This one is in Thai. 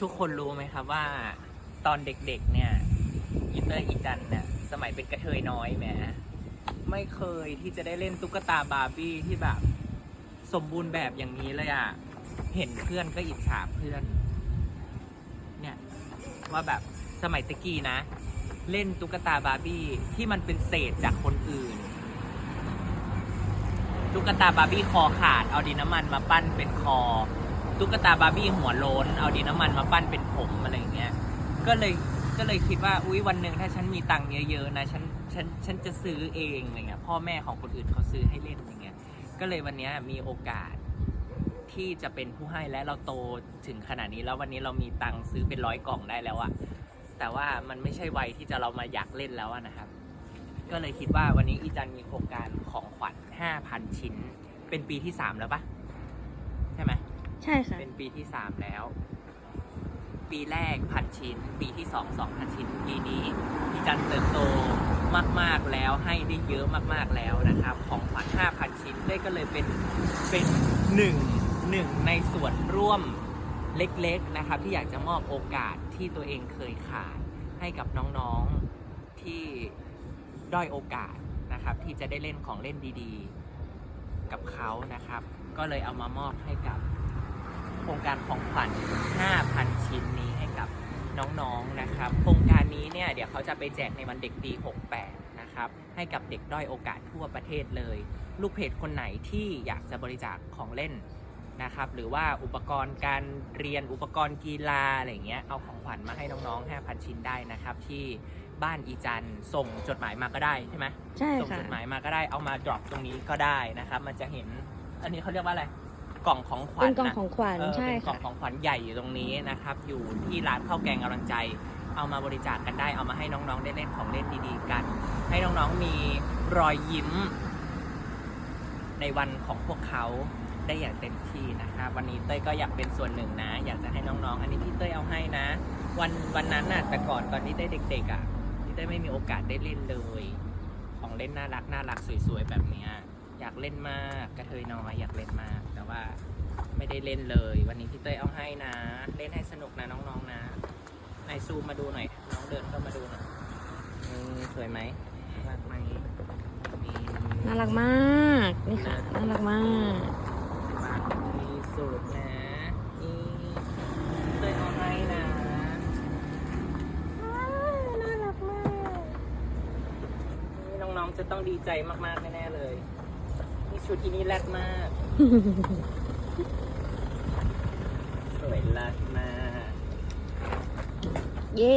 ทุกคนรู้ไหมครับว่าตอนเด็กๆเนี่ยอีเตอร์อีจันเนี่ยสมัยเป็นกระเทยน้อยแหมไม่เคยที่จะได้เล่นตุ๊กตาบาร์บี้ที่แบบสมบูรณ์แบบอย่างนี้เลยอะเห็นเพื่อนก็อิจฉาเพื่อน เนี่ยว่าแบบสมัยตะกี้นะ เล่นตุ๊กตาบาร์บี้ที่มันเป็นเศษจากคนอื่นตุ๊กตาบาร์บี้คอขาดเอาดินน้ำมันมาปั้นเป็นคอ ตุ๊กตาบาร์บี้หัวโล้นเอาดินน้ำมันมาปั้นเป็นผมอะไรอย่างเงี้ยก็เลยก็เลยคิดว่าอุ้ยวันหนึ่งถ้าฉันมีตังค์เยอะๆนะฉันฉันฉันจะซื้อเองอะไรเงี้ยพ่อแม่ของคนอื่นเขาซื้อให้เล่นอย่างเงี้ยก็เลยวันนี้มีโอกาสที่จะเป็นผู้ให้และเราโตถึงขนาดนี้แล้ววันนี้เรามีตังค์ซื้อเป็นร้อยกล่องได้แล้วอะแต่ว่ามันไม่ใช่วัยที่จะเรามาอยากเล่นแล้วนะครับ ก็เลยคิดว่าวันนี้อีจันมีโครงการของขวัญ5,000 ชิ้น เป็นปีที่ 3 แล้วปะ ใช่ค่ะ เป็นปีที่3แล้ว ปีแรกพันชิ้น ปีที่2 2,000ชิ้น ปีนี้อีจันเติบโตมาก ๆ แล้วให้ได้เยอะมากๆแล้วนะครับ ของขวัญ5,000ชิ้นได้ก็เลยเป็นเป็นหนึ่งหนึ่งในส่วนร่วมเล็ก ๆ นะครับ ที่อยากจะมอบโอกาสที่ตัวเองเคยขาดให้กับน้องๆที่ด้อยโอกาสนะครับ ที่จะได้เล่นของเล่นดีๆ กับเขานะครับ ก็เลยเอามามอบให้กับ ครงการของขวัญ 5,000 ชิ้นนี้ให้กับน้องๆนะครับ โครงการนี้เนี่ยเดี๋ยวเขาจะไปแจกในวันเด็กปี 68 นะครับ ให้กับเด็กด้อยโอกาสทั่วประเทศเลย ลูกเพจคนไหนที่อยากจะบริจาคของเล่นนะครับ หรือว่าอุปกรณ์การเรียนอุปกรณ์กีฬาอะไรอย่างเงี้ย เอาของขวัญมาให้น้องๆ 5,000 ชิ้นได้นะครับ ที่บ้านอีจันทร์ส่งจดหมายมาก็ได้ใช่ไหมใช่ส่งค่ะจดหมายมาก็ได้เอามา drop ตรงนี้ก็ได้นะครับ มันจะเห็นอันนี้เขาเรียกว่าอะไร กล่องของขวัญเป็นกล่องนะของขวัญเออใช่เป็นกล่อค่ะงของขวัญใหญ่อยู่ตรงนี้นะครับ อยู่ที่ร้านข้าวแกงกำลังใจ เอามาบริจาคกันได้ เอามาให้น้องๆได้เล่นของเล่นดีๆกัน ให้น้องๆมีรอยยิ้ม ในวันของพวกเขาได้อย่างเต็มที่นะครับวันนี้เต้ยก็อยากเป็นส่วนหนึ่งนะ อยากจะให้น้องๆ อันนี้ที่เต้ยเอาให้นะ วันวันนั้นน่ะแต่ก่อนตอนที่เต้ยเด็กๆอะที่เต้ยไม่มีโอกาสได้เล่นเลย ของเล่นน่ารักน่ารักสวยๆแบบเนี้ยอยาก เล่นมากกระเทยน้อยอยากเล่นมาก แต่ว่าไม่ได้เล่นเลย วันนี้พี่เต้ยเอาให้นะ เล่นให้สนุกนะน้องๆนะไหนซูมมาดูหน่อย น้องเดินเข้ามาดูหน่อยนี่สวยไหมน่ารักไหมมีน่ารักมากนี่ค่ะน่ารักมากมากที่สุดนะนี่พี่เต้ยเอาให้นะน่ารักมากนี่น้องๆจะต้องดีใจมากๆแน่ๆเลยนี่ ชุดที่นี่แรดมาก สวยลัดมาก เย้